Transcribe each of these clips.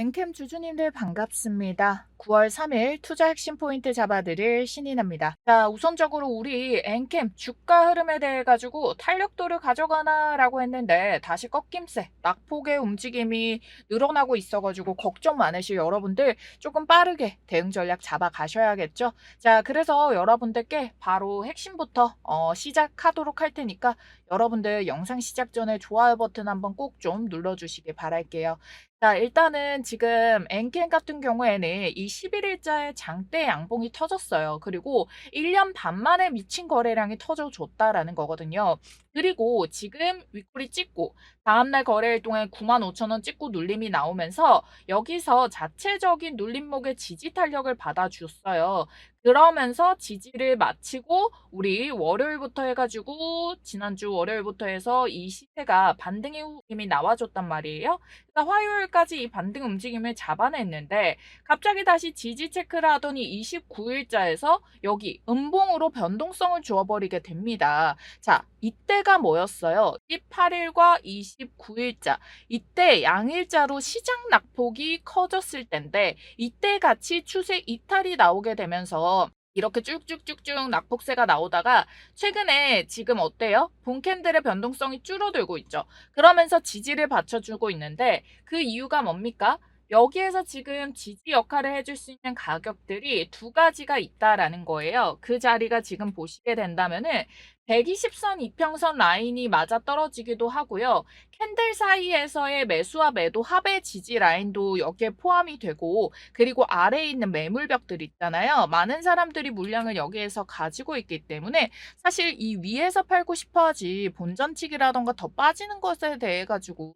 엔캠 주주님들 반갑습니다. 9월 3일 투자 핵심 포인트 잡아드릴 신인합니다. 자, 우선적으로 우리 엔캠 주가 흐름에 대해 가지고 탄력도를 가져가나라고 했는데 다시 꺾임세, 낙폭의 움직임이 늘어나고 있어가지고 걱정 많으실 여러분들 조금 빠르게 대응 전략 잡아 가셔야겠죠. 자, 그래서 여러분들께 바로 핵심부터 어, 시작하도록 할 테니까 여러분들 영상 시작 전에 좋아요 버튼 한번 꼭 좀 눌러주시길 바랄게요. 자, 일단은 지금 엔켄 같은 경우에는 이 11일자에 장대 양봉이 터졌어요. 그리고 1년 반 만에 미친 거래량이 터져줬다라는 거거든요. 그리고 지금 윗꼬리 찍고 다음날 거래일 동안 9만 5천 원 찍고 눌림이 나오면서 여기서 자체적인 눌림목의 지지 탄력을 받아줬어요. 그러면서 지지를 마치고 우리 월요일부터 해가지고 지난주 월요일부터 해서 이 시세가 반등의 움직임이 나와줬단 말이에요. 그러니까 화요일까지 이 반등 움직임을 잡아냈는데 갑자기 다시 지지 체크를 하더니 29일자에서 여기 음봉으로 변동성을 주어버리게 됩니다. 자, 이때 가 뭐였어요? 18일과 29일자. 이때 양일자로 시장 낙폭이 커졌을 텐데 이때 같이 추세 이탈이 나오게 되면서 이렇게 쭉쭉쭉쭉 낙폭세가 나오다가 최근에 지금 어때요? 본캔들의 변동성이 줄어들고 있죠. 그러면서 지지를 받쳐주고 있는데 그 이유가 뭡니까? 여기에서 지금 지지 역할을 해줄 수 있는 가격들이 두 가지가 있다라는 거예요. 그 자리가 지금 보시게 된다면은 120선 이평선 라인이 맞아 떨어지기도 하고요. 캔들 사이에서의 매수와 매도 합의 지지 라인도 여기에 포함이 되고 그리고 아래에 있는 매물벽들 있잖아요. 많은 사람들이 물량을 여기에서 가지고 있기 때문에 사실 이 위에서 팔고 싶어 하지 본전치기라던가 더 빠지는 것에 대해 가지고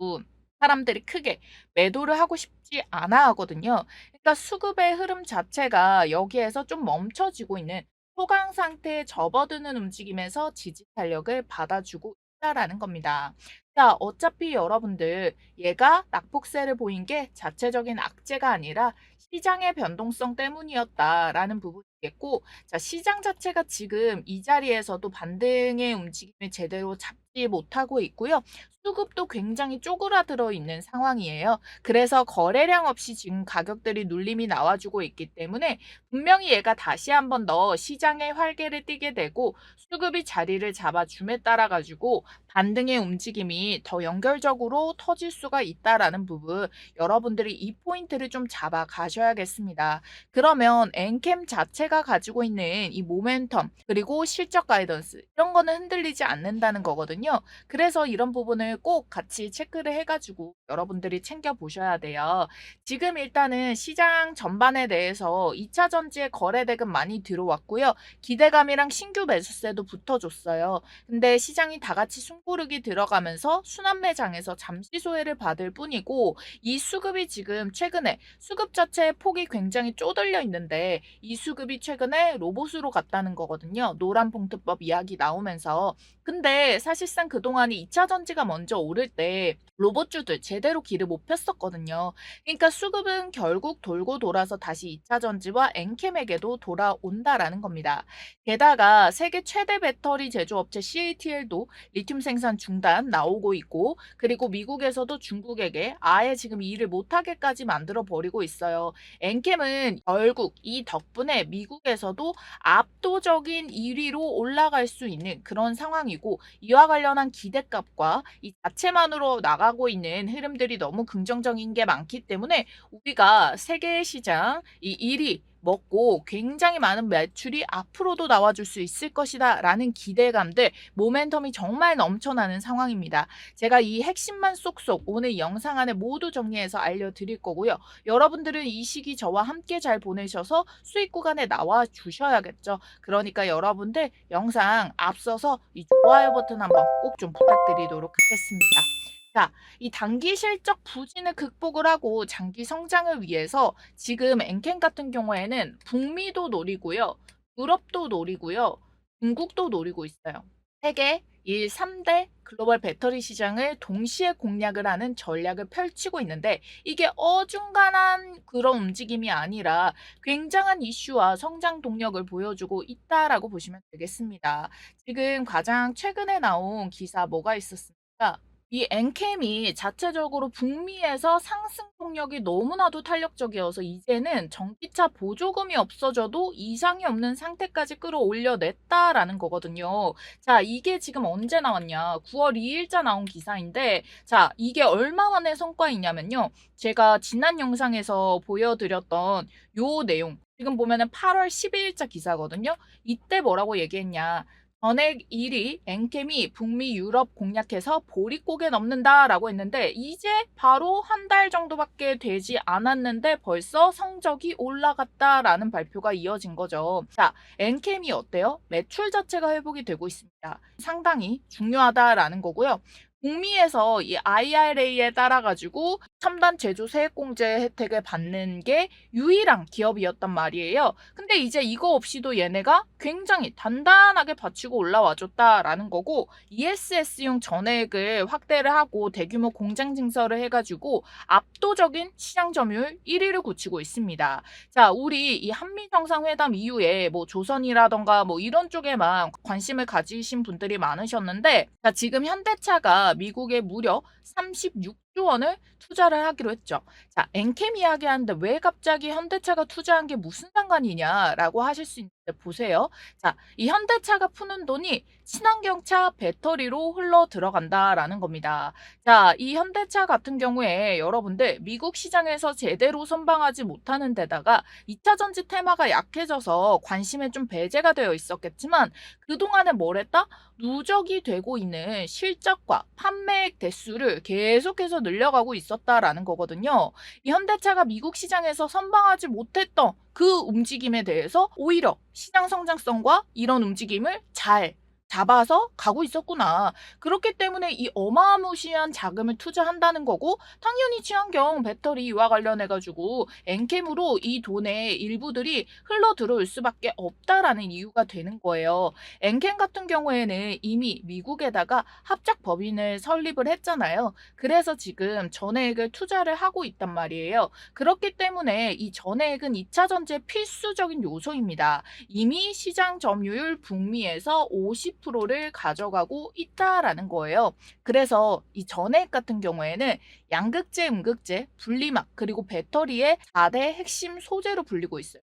사람들이 크게 매도를 하고 싶지 않아 하거든요. 그러니까 수급의 흐름 자체가 여기에서 좀 멈춰지고 있는 소강 상태에 접어드는 움직임에서 지지 탄력을 받아주고 있다라는 겁니다. 자, 어차피 여러분들 얘가 낙폭세를 보인 게 자체적인 악재가 아니라 시장의 변동성 때문이었다라는 부분이겠고, 자, 시장 자체가 지금 이 자리에서도 반등의 움직임을 제대로 잡지 못하고 있고요. 수급도 굉장히 쪼그라들어 있는 상황이에요. 그래서 거래량 없이 지금 가격들이 눌림이 나와주고 있기 때문에 분명히 얘가 다시 한번 더 시장의 활개를 띠게 되고 수급이 자리를 잡아줌에 따라 가지고 반등의 움직임이 더 연결적으로 터질 수가 있다라는 부분 여러분들이 이 포인트를 좀 잡아 가셔야겠습니다. 그러면 엔캠 자체가 가지고 있는 이 모멘텀 그리고 실적 가이던스 이런 거는 흔들리지 않는다는 거거든요. 그래서 이런 부분을 꼭 같이 체크를 해가지고 여러분들이 챙겨 보셔야 돼요. 지금 일단은 시장 전반에 대해서 2차 전지의 거래 대금 많이 들어왔고요. 기대감이랑 신규 매수세도 붙어줬어요. 근데 시장이 다 같이 숨 고르기 들어가면서 순환 매장에서 잠시 소외를 받을 뿐이고 이 수급이 지금 최근에 수급 자체의 폭이 굉장히 쪼들려 있는데 이 수급이 최근에 로봇으로 갔다는 거거든요. 노란 봉투법 이야기 나오면서 근데 사실상 그동안이 2차 전지가 먼저 오를 때 로봇주들 제대로 길을 못 폈었거든요. 그러니까 수급은 결국 돌고 돌아서 다시 2차 전지와 엔캠에게도 돌아온다라는 겁니다. 게다가 세계 최대 배터리 제조업체 CATL도 리튬 생산 중단 나오고 있고 그리고 미국에서도 중국에게 아예 지금 일을 못하게까지 만들어 버리고 있어요. 엔캠은 결국 이 덕분에 미국에서도 압도적인 1위로 올라갈 수 있는 그런 상황이고 이와 관련한 기대값과 이 자체만으로 나가고 있는 흐름들이 너무 긍정적인 게 많기 때문에 우리가 세계 시장 이 1위 먹고 굉장히 많은 매출이 앞으로도 나와줄 수 있을 것이다 라는 기대감들 모멘텀이 정말 넘쳐나는 상황입니다. 제가 이 핵심만 쏙쏙 오늘 영상 안에 모두 정리해서 알려드릴 거고요. 여러분들은 이 시기 저와 함께 잘 보내셔서 수익 구간에 나와 주셔야겠죠. 그러니까 여러분들 영상 앞서서 이 좋아요 버튼 한번 꼭 좀 부탁드리도록 하겠습니다. 자, 이 단기 실적 부진을 극복을 하고 장기 성장을 위해서 지금 엔켄 같은 경우에는 북미도 노리고요. 유럽도 노리고요. 중국도 노리고 있어요. 세계 1, 3대 글로벌 배터리 시장을 동시에 공략을 하는 전략을 펼치고 있는데 이게 어중간한 그런 움직임이 아니라 굉장한 이슈와 성장 동력을 보여주고 있다라고 보시면 되겠습니다. 지금 가장 최근에 나온 기사 뭐가 있었습니까? 이 엔캠이 자체적으로 북미에서 상승 동력이 너무나도 탄력적이어서 이제는 전기차 보조금이 없어져도 이상이 없는 상태까지 끌어올려냈다라는 거거든요. 자, 이게 지금 언제 나왔냐? 9월 2일자 나온 기사인데, 자, 이게 얼마 만의 성과이냐면요. 제가 지난 영상에서 보여드렸던 요 내용. 지금 보면은 8월 12일자 기사거든요. 이때 뭐라고 얘기했냐. 전액 1위 엔캠이 북미 유럽 공략해서 보릿고개 넘는다라고 했는데 이제 바로 한 달 정도밖에 되지 않았는데 벌써 성적이 올라갔다라는 발표가 이어진 거죠. 자, 엔캠이 어때요? 매출 자체가 회복이 되고 있습니다. 상당히 중요하다라는 거고요. 북미에서 이 IRA에 따라 가지고 첨단 제조 세액공제 혜택을 받는 게 유일한 기업이었단 말이에요. 근데 이제 이거 없이도 얘네가 굉장히 단단하게 받치고 올라와 줬다라는 거고 ESS용 전액을 확대를 하고 대규모 공장 증설을 해가지고 압도적인 시장 점유율 1위를 굳히고 있습니다. 자, 우리 이 한미 정상회담 이후에 뭐 조선이라던가 뭐 이런 쪽에만 관심을 가지신 분들이 많으셨는데 자, 지금 현대차가 미국에 무려 36 조 원을 투자를 하기로 했죠. 자, 엔캠 이야기하는데 왜 갑자기 현대차가 투자한 게 무슨 상관이냐라고 하실 수 있는데 보세요. 자, 이 현대차가 푸는 돈이 친환경차 배터리로 흘러 들어간다라는 겁니다. 자, 이 현대차 같은 경우에 여러분들 미국 시장에서 제대로 선방하지 못하는 데다가 2차 전지 테마가 약해져서 관심에 좀 배제가 되어 있었겠지만 그동안에 뭘 했다? 누적이 되고 있는 실적과 판매액 대수를 계속해서 늘려가고 있었다라는 거거든요. 이 현대차가 미국 시장에서 선방하지 못했던 그 움직임에 대해서 오히려 시장 성장성과 이런 움직임을 잘 잡아서 가고 있었구나. 그렇기 때문에 이 어마무시한 자금을 투자한다는 거고 당연히 친환경 배터리 와 관련해 가지고 엔캠으로 이 돈의 일부들이 흘러 들어올 수밖에 없다라는 이유가 되는 거예요. 엔캠 같은 경우에는 이미 미국에다가 합작 법인을 설립을 했잖아요. 그래서 지금 전액을 투자를 하고 있단 말이에요. 그렇기 때문에 이 전액은 2차 전지의 필수적인 요소입니다. 이미 시장 점유율 북미에서 50%를 가져가고 있다라는 거예요. 그래서 이 전액 같은 경우에는 양극재, 음극재, 분리막 그리고 배터리의 4대 핵심 소재로 불리고 있어요.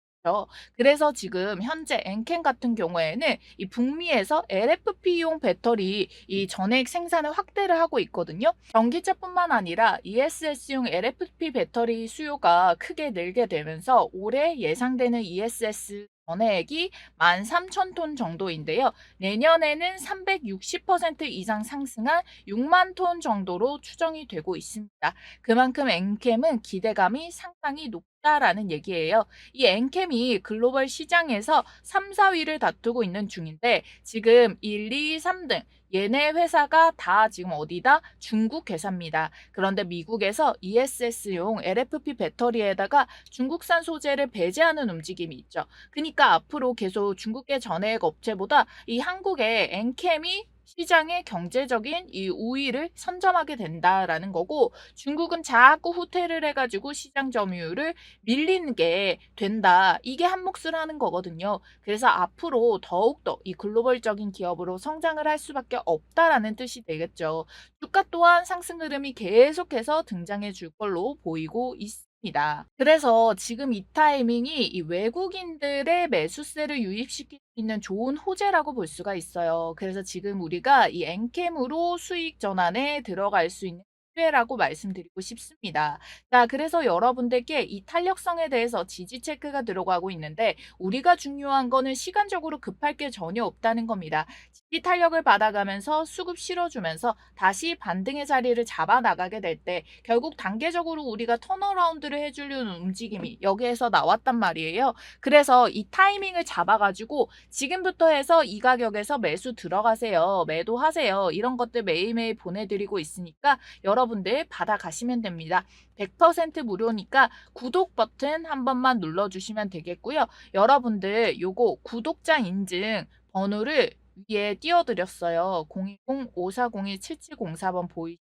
그래서 지금 현재 엔캠 같은 경우에는 이 북미에서 LFP용 배터리 이 전액 생산을 확대를 하고 있거든요. 전기차뿐만 아니라 ESS용 LFP 배터리 수요가 크게 늘게 되면서 올해 예상되는 ESS 전해액이 13,000톤 정도인데요. 내년에는 360% 이상 상승한 6만 톤 정도로 추정이 되고 있습니다. 그만큼 엔캠은 기대감이 상당히 높다라는 얘기예요. 이 엔캠이 글로벌 시장에서 3, 4위를 다투고 있는 중인데 지금 1, 2, 3등 얘네 회사가 다 지금 어디다? 중국 회사입니다. 그런데 미국에서 ESS용 LFP 배터리에다가 중국산 소재를 배제하는 움직임이 있죠. 그러니까 앞으로 계속 중국계 전해액 업체보다 이 한국의 엔캠이 시장의 경제적인 이 우위를 선점하게 된다라는 거고 중국은 자꾸 후퇴를 해가지고 시장 점유율을 밀리는 게 된다. 이게 한 몫을 하는 거거든요. 그래서 앞으로 더욱더 이 글로벌적인 기업으로 성장을 할 수밖에 없다라는 뜻이 되겠죠. 주가 또한 상승 흐름이 계속해서 등장해 줄 걸로 보이고 있습니다. 있습니다. 그래서 지금 이 타이밍이 이 외국인들의 매수세를 유입시킬 수 있는 좋은 호재라고 볼 수가 있어요. 그래서 지금 우리가 이 엔캠으로 수익 전환에 들어갈 수 있는 기회라고 말씀드리고 싶습니다. 자, 그래서 여러분들께 이 탄력성에 대해서 지지 체크가 들어가고 있는데 우리가 중요한 거는 시간적으로 급할 게 전혀 없다는 겁니다. 지지 탄력을 받아가면서 수급 실어주면서 다시 반등의 자리를 잡아 나가게 될 때 결국 단계적으로 우리가 턴어라운드를 해주려는 움직임이 여기에서 나왔단 말이에요. 그래서 이 타이밍을 잡아가지고 지금부터 해서 이 가격에서 매수 들어가세요. 매도하세요. 이런 것들 매일매일 보내드리고 있으니까 여러분 들 받아가시면 됩니다. 100% 무료니까 구독 버튼 한 번만 눌러주시면 되겠고요. 여러분들 요거 구독자 인증 번호를 위에 띄워드렸어요. 010-5401-7704번 보이시죠?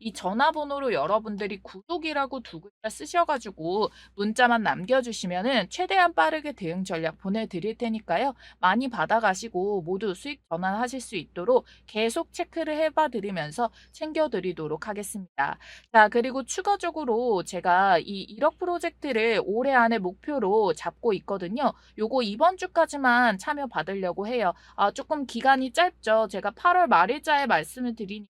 이 전화번호로 여러분들이 구독이라고 두 글자 쓰셔가지고 문자만 남겨주시면은 최대한 빠르게 대응 전략 보내드릴 테니까요. 많이 받아가시고 모두 수익 전환하실 수 있도록 계속 체크를 해봐 드리면서 챙겨드리도록 하겠습니다. 자, 그리고 추가적으로 제가 이 1억 프로젝트를 올해 안에 목표로 잡고 있거든요. 요거 이번 주까지만 참여 받으려고 해요. 아, 조금 기간이 짧죠. 제가 8월 말일자에 말씀을 드리니까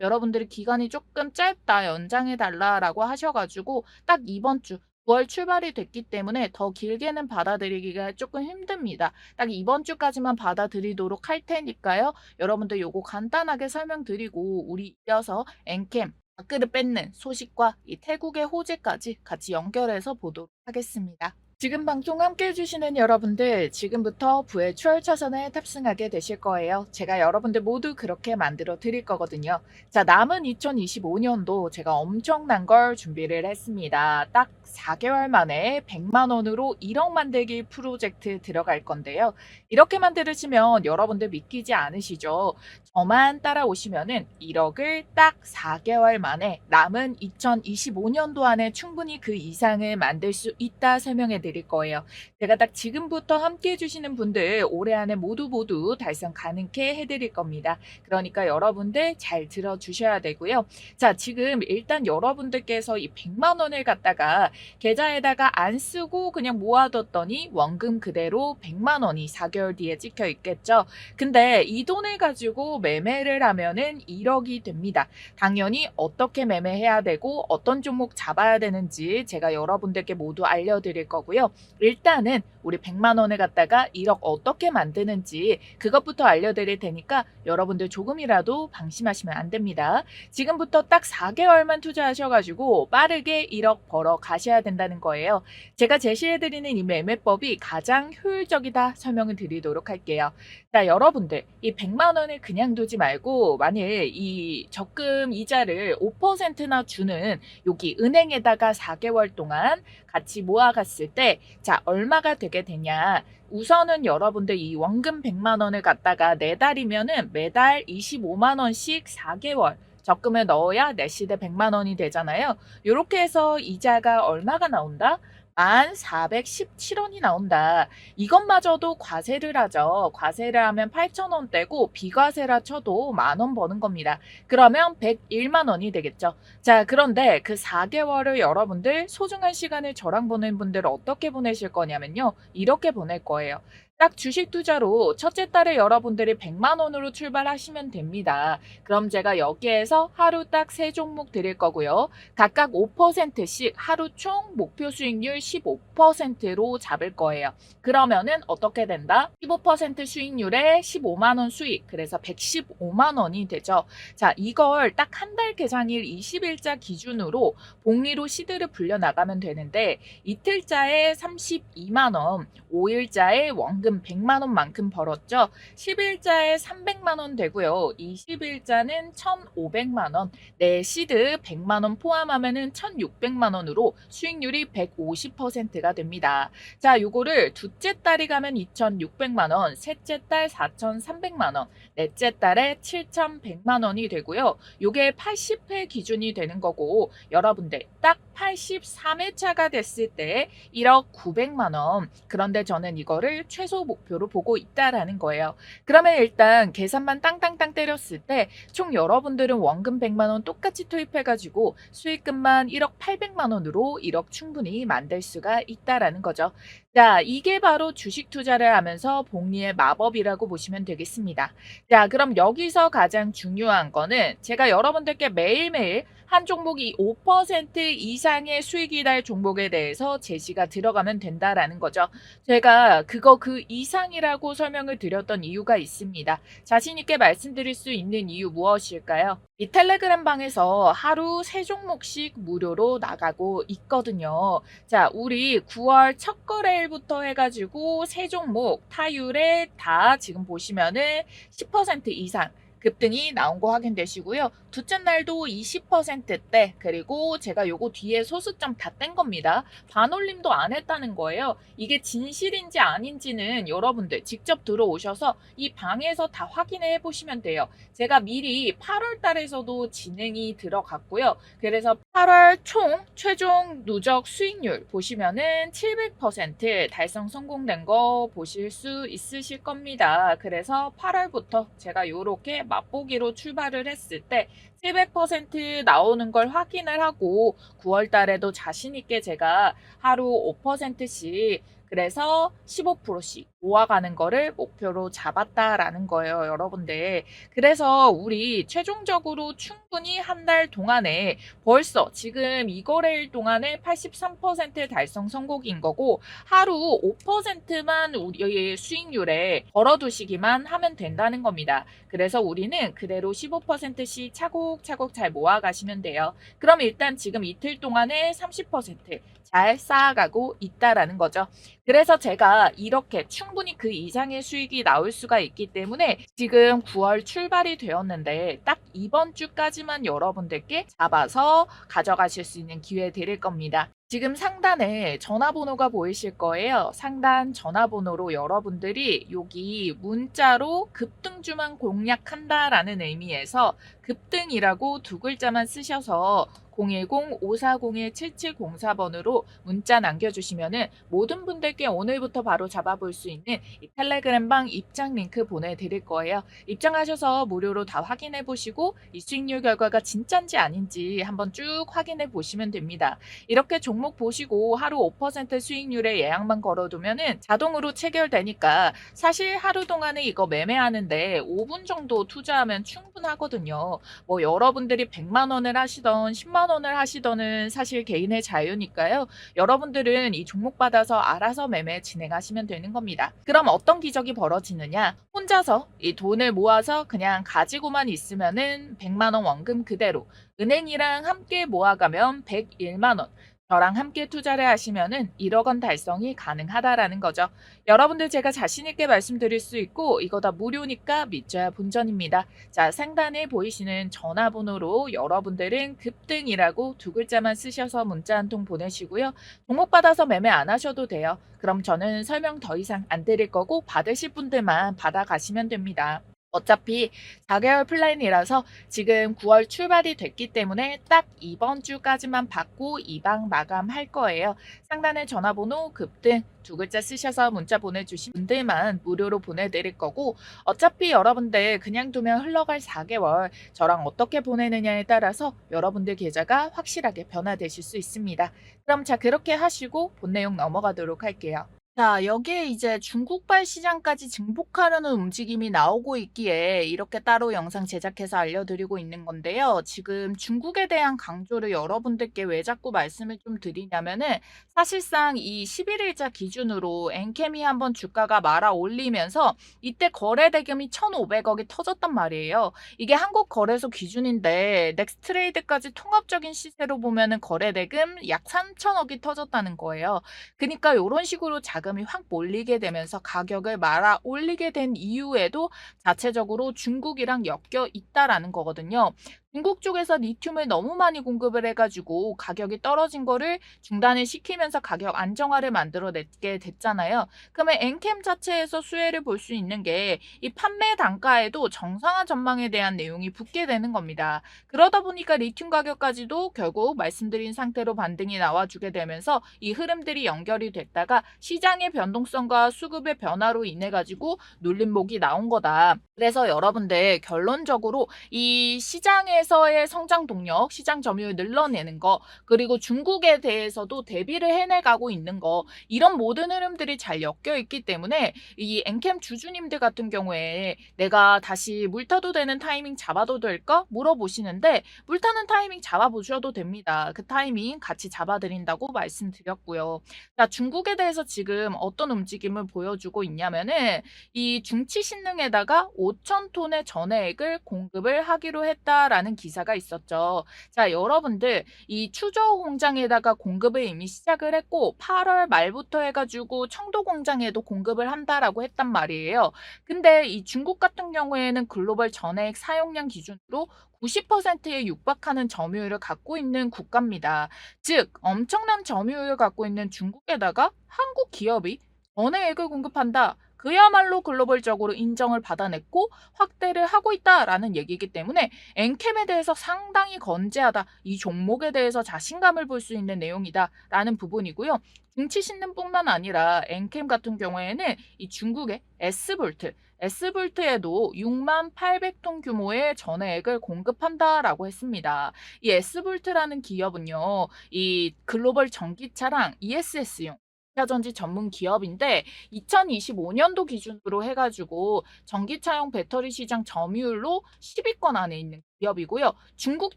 여러분들이 기간이 조금 짧다, 연장해 달라라고 하셔가지고 딱 이번 주 9월 출발이 됐기 때문에 더 길게는 받아들이기가 조금 힘듭니다. 딱 이번 주까지만 받아들이도록 할 테니까요. 여러분들 요거 간단하게 설명드리고 우리 이어서 엔캠 밥그릇 뺏는 소식과 이 태국의 호재까지 같이 연결해서 보도록 하겠습니다. 지금 방송 함께 해주시는 여러분들 지금부터 부의 추월 차선에 탑승하게 되실 거예요. 제가 여러분들 모두 그렇게 만들어 드릴 거거든요. 자 남은 2025년도 제가 엄청난 걸 준비를 했습니다. 딱 4개월 만에 100만 원으로 1억 만들기 프로젝트 들어갈 건데요. 이렇게 만 들으시면 여러분들 믿기지 않으시죠? 저만 따라오시면은 1억을 딱 4개월 만에 남은 2025년도 안에 충분히 그 이상을 만들 수 있다 설명해 드릴 거 예요. 제가 딱 지금부터 함께 해주시는 분들 올해 안에 모두 모두 달성 가능케 해드릴 겁니다. 그러니까 여러분들 잘 들어주셔야 되고요. 자, 지금 일단 여러분들께서 이 100만 원을 갖다가 계좌에다가 안 쓰고 그냥 모아뒀더니 원금 그대로 100만 원이 4개월 뒤에 찍혀 있겠죠. 근데 이 돈을 가지고 매매를 하면은 1억이 됩니다. 당연히 어떻게 매매해야 되고 어떤 종목 잡아야 되는지 제가 여러분들께 모두 알려드릴 거고요. 일단은 우리 100만 원을 갖다가 1억 어떻게 만드는지 그것부터 알려드릴 테니까 여러분들 조금이라도 방심하시면 안 됩니다. 지금부터 딱 4개월만 투자하셔가지고 빠르게 1억 벌어 가셔야 된다는 거예요. 제가 제시해드리는 이 매매법이 가장 효율적이다 설명을 드리도록 할게요. 자, 여러분들 이 100만 원을 그냥 두지 말고 만일 이 적금 이자를 5%나 주는 여기 은행에다가 4개월 동안 같이 모아갔을 때 자, 얼마가 되게 되냐? 우선은 여러분들 이 원금 100만 원을 갖다가 네 달이면은 매달 25만 원씩 4개월 적금을 넣어야 내 시대 100만 원이 되잖아요. 이렇게 해서 이자가 얼마가 나온다? 1417원이 나온다. 이것마저도 과세를 하죠. 과세를 하면 8,000원 떼고 비과세라 쳐도 만 원 버는 겁니다. 그러면 101만 원이 되겠죠. 자, 그런데 그 4개월을 여러분들 소중한 시간을 저랑 보낸 분들 어떻게 보내실 거냐면요. 이렇게 보낼 거예요. 딱 주식 투자로 첫째 달에 여러분들이 100만 원으로 출발하시면 됩니다. 그럼 제가 여기에서 하루 딱 세 종목 드릴 거고요. 각각 5%씩 하루 총 목표 수익률 15%로 잡을 거예요. 그러면은 어떻게 된다? 15% 수익률에 15만 원 수익. 그래서 115만 원이 되죠. 자, 이걸 딱 한 달 계산일 20일자 기준으로 복리로 시드를 불려 나가면 되는데 이틀자에 32만 원, 5일자에 원금 100만 원만큼 벌었죠. 10일자에 300만 원 되고요. 20일자는 1,500만 원. 네, 시드 100만 원 포함하면은 1,600만 원으로 수익률이 150%가 됩니다. 자, 요거를 둘째 달이 가면 2,600만 원, 셋째 달 4,300만 원, 넷째 달에 7,100만 원이 되고요. 요게 80회 기준이 되는 거고 여러분들 딱 83회차가 됐을 때 1억 900만 원. 그런데 저는 이거를 최소 목표로 보고 있다라는 거예요. 그러면 일단 계산만 땅땅땅 때렸을 때 총 여러분들은 원금 100만 원 똑같이 투입해 가지고 수익금만 1억 800만 원으로 1억 충분히 만들 수가 있다라는 거죠. 자, 이게 바로 주식 투자를 하면서 복리의 마법이라고 보시면 되겠습니다. 자, 그럼 여기서 가장 중요한 거는 제가 여러분들께 매일매일 한 종목이 5% 이상의 수익이 날 종목에 대해서 제시가 들어가면 된다라는 거죠. 제가 그거 그 이상이라고 설명을 드렸던 이유가 있습니다. 자신있게 말씀드릴 수 있는 이유 무엇일까요? 이 텔레그램 방에서 하루 세 종목씩 무료로 나가고 있거든요. 자, 우리 9월 첫 거래 일부터 해가지고 세 종목 타율에 다 지금 보시면은 10% 이상 급등이 나온 거 확인되시고요. 둘째 날도 20%대 그리고 제가 요거 뒤에 소수점 다 뗀 겁니다. 반올림도 안 했다는 거예요. 이게 진실인지 아닌지는 여러분들 직접 들어오셔서 이 방에서 다 확인해 보시면 돼요. 제가 미리 8월 달에서도 진행이 들어갔고요. 그래서 8월 총 최종 누적 수익률 보시면은 700% 달성 성공된 거 보실 수 있으실 겁니다. 그래서 8월부터 제가 이렇게 맛보기로 출발을 했을 때 700% 나오는 걸 확인을 하고 9월 달에도 자신 있게 제가 하루 5%씩 그래서 15%씩 모아가는 거를 목표로 잡았다라는 거예요, 여러분들. 그래서 우리 최종적으로 충분히 한 달 동안에 벌써 지금 이 거래일 동안에 83% 달성 성공인 거고 하루 5%만 우리의 수익률에 걸어두시기만 하면 된다는 겁니다. 그래서 우리는 그대로 15%씩 차곡차곡 잘 모아가시면 돼요. 그럼 일단 지금 이틀 동안에 30%잘 쌓아가고 있다라는 거죠. 그래서 제가 이렇게 충 분히 그 이상의 수익이 나올 수가 있기 때문에 지금 9월 출발이 되었는데 딱 이번 주까지만 여러분들께 잡아서 가져가실 수 있는 기회 드릴 겁니다. 지금 상단에 전화번호가 보이실 거예요. 상단 전화번호로 여러분들이 여기 문자로 급등주만 공략한다라는 의미에서 급등이라고 두 글자만 쓰셔서 010-5401-7704번으로 문자 남겨주시면은 모든 분들께 오늘부터 바로 잡아볼 수 있는 이 텔레그램방 입장 링크 보내드릴 거예요. 입장하셔서 무료로 다 확인해 보시고 이 수익률 결과가 진짠지 아닌지 한번 쭉 확인해 보시면 됩니다. 이렇게 종목 보시고 하루 5% 수익률에 예약만 걸어두면은 자동으로 체결되니까 사실 하루 동안에 이거 매매하는데 5분 정도 투자하면 충분하거든요. 뭐 여러분들이 100만 원을 하시던 10만 원을 하시던은 사실 개인의 자유니까요. 여러분들은 이 종목 받아서 알아서 매매 진행하시면 되는 겁니다. 그럼 어떤 기적이 벌어지느냐? 혼자서 이 돈을 모아서 그냥 가지고만 있으면은 100만 원 원금 그대로 은행이랑 함께 모아가면 101만 원 저랑 함께 투자를 하시면은 1억 원 달성이 가능하다라는 거죠. 여러분들 제가 자신 있게 말씀드릴 수 있고 이거 다 무료니까 믿져야 본전입니다. 자, 상단에 보이시는 전화번호로 여러분들은 급등이라고 두 글자만 쓰셔서 문자 한 통 보내시고요. 종목 받아서 매매 안 하셔도 돼요. 그럼 저는 설명 더 이상 안 드릴 거고 받으실 분들만 받아가시면 됩니다. 어차피 4개월 플랜이라서 지금 9월 출발이 됐기 때문에 딱 이번 주까지만 받고 이방 마감할 거예요. 상단에 전화번호 급등 두 글자 쓰셔서 문자 보내주신 분들만 무료로 보내드릴 거고 어차피 여러분들 그냥 두면 흘러갈 4개월 저랑 어떻게 보내느냐에 따라서 여러분들 계좌가 확실하게 변화되실 수 있습니다. 그럼 자 그렇게 하시고 본 내용 넘어가도록 할게요. 자, 여기에 이제 중국발 시장까지 증폭하려는 움직임이 나오고 있기에 이렇게 따로 영상 제작해서 알려드리고 있는 건데요. 지금 중국에 대한 강조를 여러분들께 왜 자꾸 말씀을 좀 드리냐면은 사실상 이 11일자 기준으로 엔캠이 한번 주가가 말아 올리면서 이때 거래 대금이 1,500억이 터졌단 말이에요. 이게 한국 거래소 기준인데 넥스트레이드까지 통합적인 시세로 보면은 거래 대금 약 3천억이 터졌다는 거예요. 그러니까 이런 식으로 자 금이 확 몰리게 되면서 가격을 말아 올리게 된 이유에도 자체적으로 중국이랑 엮여 있다라는 거거든요. 중국 쪽에서 리튬을 너무 많이 공급을 해가지고 가격이 떨어진 거를 중단을 시키면서 가격 안정화를 만들어내게 됐잖아요. 그러면 엔캠 자체에서 수혜를 볼 수 있는 게 이 판매 단가에도 정상화 전망에 대한 내용이 붙게 되는 겁니다. 그러다 보니까 리튬 가격까지도 결국 말씀드린 상태로 반등이 나와주게 되면서 이 흐름들이 연결이 됐다가 시장의 변동성과 수급의 변화로 인해 가지고 눌림목이 나온 거다. 그래서 여러분들 결론적으로 이 시장 에서의 성장 동력, 시장 점유율 늘려내는 거, 그리고 중국에 대해서도 대비를 해내가고 있는 거, 이런 모든 흐름들이 잘 엮여 있기 때문에 이 엔캠 주주님들 같은 경우에 내가 다시 물타도 되는 타이밍 잡아도 될까? 물어보시는데 물타는 타이밍 잡아보셔도 됩니다. 그 타이밍 같이 잡아드린다고 말씀드렸고요. 자, 중국에 대해서 지금 어떤 움직임을 보여주고 있냐면은 이 중치 신능에다가 5천 톤의 전해액을 공급을 하기로 했다라는 라는 기사가 있었죠. 자, 여러분들 이 추저 공장에다가 공급을 이미 시작을 했고 8월 말부터 해가지고 청도 공장에도 공급을 한다라고 했단 말이에요. 근데 이 중국 같은 경우에는 글로벌 전해액 사용량 기준으로 90%에 육박하는 점유율을 갖고 있는 국가입니다. 즉, 엄청난 점유율을 갖고 있는 중국에다가 한국 기업이 전해액을 공급한다. 그야말로 글로벌적으로 인정을 받아냈고 확대를 하고 있다라는 얘기이기 때문에 엔캠에 대해서 상당히 건재하다. 이 종목에 대해서 자신감을 볼 수 있는 내용이다라는 부분이고요. 중치신문뿐만 아니라 엔캠 같은 경우에는 이 중국의 S볼트, S볼트에도 6만 800톤 규모의 전해액을 공급한다라고 했습니다. 이 S볼트라는 기업은요, 이 글로벌 전기차랑 ESS용 전지 전문 기업인데 2025년도 기준으로 해가지고 전기차용 배터리 시장 점유율로 10위권 안에 있는 기업이고요. 중국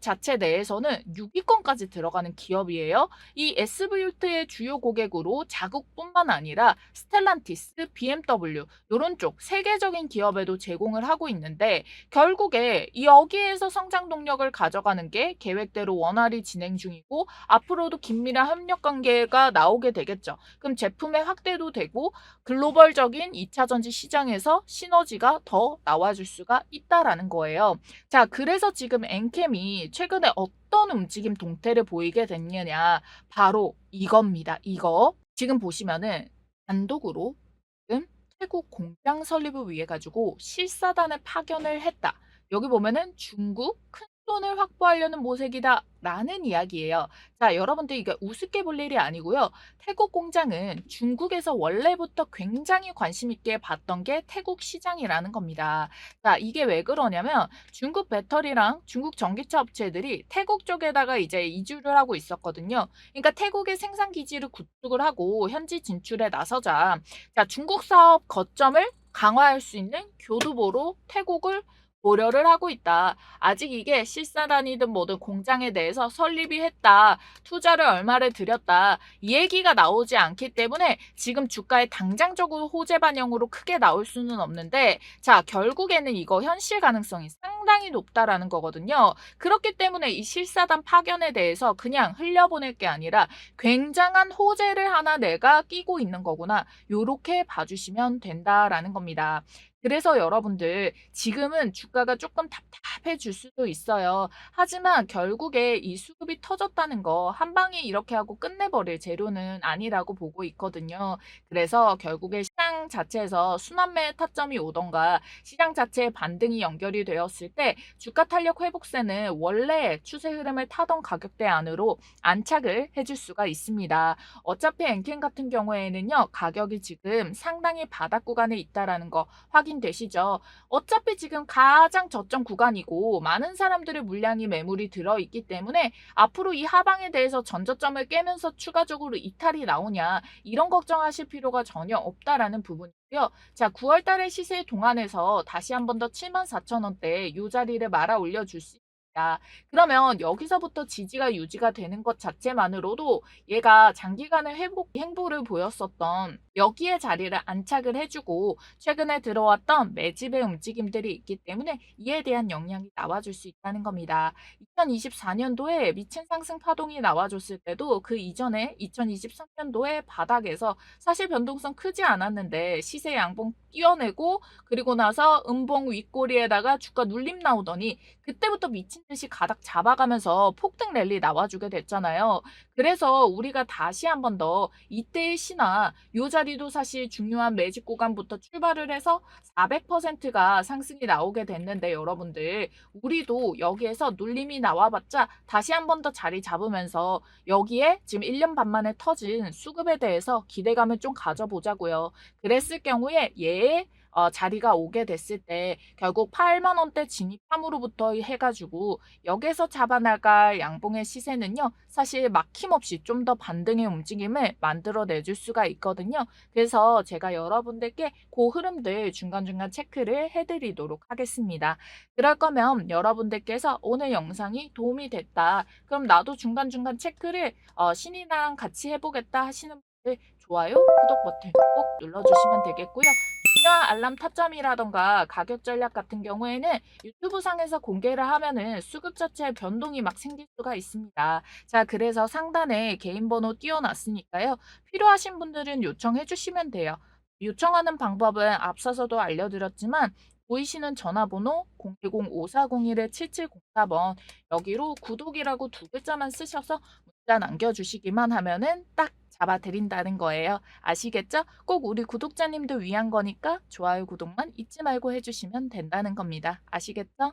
자체 내에서는 6위권까지 들어가는 기업이에요. 이 SV유트의 주요 고객으로 자국뿐만 아니라 스텔란티스, BMW 이런 쪽 세계적인 기업에도 제공을 하고 있는데 결국에 여기에서 성장 동력을 가져가는 게 계획대로 원활히 진행 중이고 앞으로도 긴밀한 협력 관계가 나오게 되겠죠. 그럼 제품의 확대도 되고 글로벌적인 2차 전지 시장에서 시너지가 더 나와줄 수가 있다라는 거예요. 자, 그래서 지금 엔캠이 최근에 어떤 움직임 동태를 보이게 됐느냐. 바로 이겁니다. 이거. 지금 보시면은 단독으로 지금 태국 공장 설립을 위해 가지고 실사단을 파견을 했다. 여기 보면은 중국 큰 돈을 확보하려는 모색이다. 라는 이야기예요. 자, 여러분들 이게 우습게 볼 일이 아니고요. 태국 공장은 중국에서 원래부터 굉장히 관심 있게 봤던 게 태국 시장이라는 겁니다. 자, 이게 왜 그러냐면 중국 배터리랑 중국 전기차 업체들이 태국 쪽에다가 이제 이주를 하고 있었거든요. 그러니까 태국의 생산 기지를 구축을 하고 현지 진출에 나서자 자, 중국 사업 거점을 강화할 수 있는 교두보로 태국을 고려를 하고 있다. 아직 이게 실사단이든 뭐든 공장에 대해서 설립이 했다. 투자를 얼마를 들였다. 이 얘기가 나오지 않기 때문에 지금 주가에 당장적으로 호재 반영으로 크게 나올 수는 없는데 자, 결국에는 이거 현실 가능성이 상당히 높다라는 거거든요. 그렇기 때문에 이 실사단 파견에 대해서 그냥 흘려보낼 게 아니라 굉장한 호재를 하나 내가 끼고 있는 거구나. 요렇게 봐주시면 된다라는 겁니다. 그래서 여러분들 지금은 주가가 조금 답답해질 수도 있어요. 하지만 결국에 이 수급이 터졌다는 거 한 방에 이렇게 하고 끝내버릴 재료는 아니라고 보고 있거든요. 그래서 결국에 시장 자체에서 순환매 타점이 오던가 시장 자체의 반등이 연결이 되었을 때 주가 탄력 회복세는 원래 추세 흐름을 타던 가격대 안으로 안착을 해줄 수가 있습니다. 어차피 엔캔 같은 경우에는요 가격이 지금 상당히 바닥 구간에 있다라는 거 확인. 확인되시죠? 어차피 지금 가장 저점 구간이고 많은 사람들의 물량이 매물이 들어있기 때문에 앞으로 이 하방에 대해서 전저점을 깨면서 추가적으로 이탈이 나오냐 이런 걱정하실 필요가 전혀 없다라는 부분이고요. 자, 9월 달에 시세 동안에서 다시 한 번 더 74,000원대 이 자리를 말아 올려줄 수 있다. 그러면 여기서부터 지지가 유지가 되는 것 자체만으로도 얘가 장기간의 회복 행보를 보였었던 여기에 자리를 안착을 해주고 최근에 들어왔던 매집의 움직임들이 있기 때문에 이에 대한 영향이 나와줄 수 있다는 겁니다. 2024년도에 미친 상승 파동이 나와줬을 때도 그 이전에 2023년도에 바닥에서 사실 변동성 크지 않았는데 시세 양봉 뛰어내고 그리고 나서 음봉 윗꼬리에다가 주가 눌림 나오더니 그때부터 미친 듯이 가닥 잡아가면서 폭등 랠리 나와주게 됐잖아요. 그래서 우리가 다시 한 번 더 이때의 시나 요 자리도 사실 중요한 매직 구간부터 출발을 해서 400%가 상승이 나오게 됐는데 여러분들 우리도 여기에서 눌림이 나와봤자 다시 한 번 더 자리 잡으면서 여기에 지금 1년 반 만에 터진 수급에 대해서 기대감을 좀 가져보자고요. 그랬을 경우에 얘의 어, 자리가 오게 됐을 때 결국 8만 원대 진입함으로부터 해가지고 여기서 잡아나갈 양봉의 시세는요 사실 막힘없이 좀 더 반등의 움직임을 만들어내줄 수가 있거든요. 그래서 제가 여러분들께 그 흐름들 중간중간 체크를 해드리도록 하겠습니다. 그럴 거면 여러분들께서 오늘 영상이 도움이 됐다. 그럼 나도 중간중간 체크를 어, 신이랑 같이 해보겠다 하시는 분들 좋아요, 구독 버튼 꼭 눌러주시면 되겠고요. 문자 알람 타점이라던가 가격 전략 같은 경우에는 유튜브 상에서 공개를 하면은 수급 자체에 변동이 막 생길 수가 있습니다. 자, 그래서 상단에 개인 번호 띄워놨으니까요. 필요하신 분들은 요청해 주시면 돼요. 요청하는 방법은 앞서서도 알려드렸지만 보이시는 전화번호 010-5401-7704번 여기로 구독이라고 두 글자만 쓰셔서 문자 남겨주시기만 하면은 딱 잡아드린다는 거예요. 아시겠죠? 꼭 우리 구독자님들 위한 거니까 좋아요, 구독만 잊지 말고 해주시면 된다는 겁니다. 아시겠죠?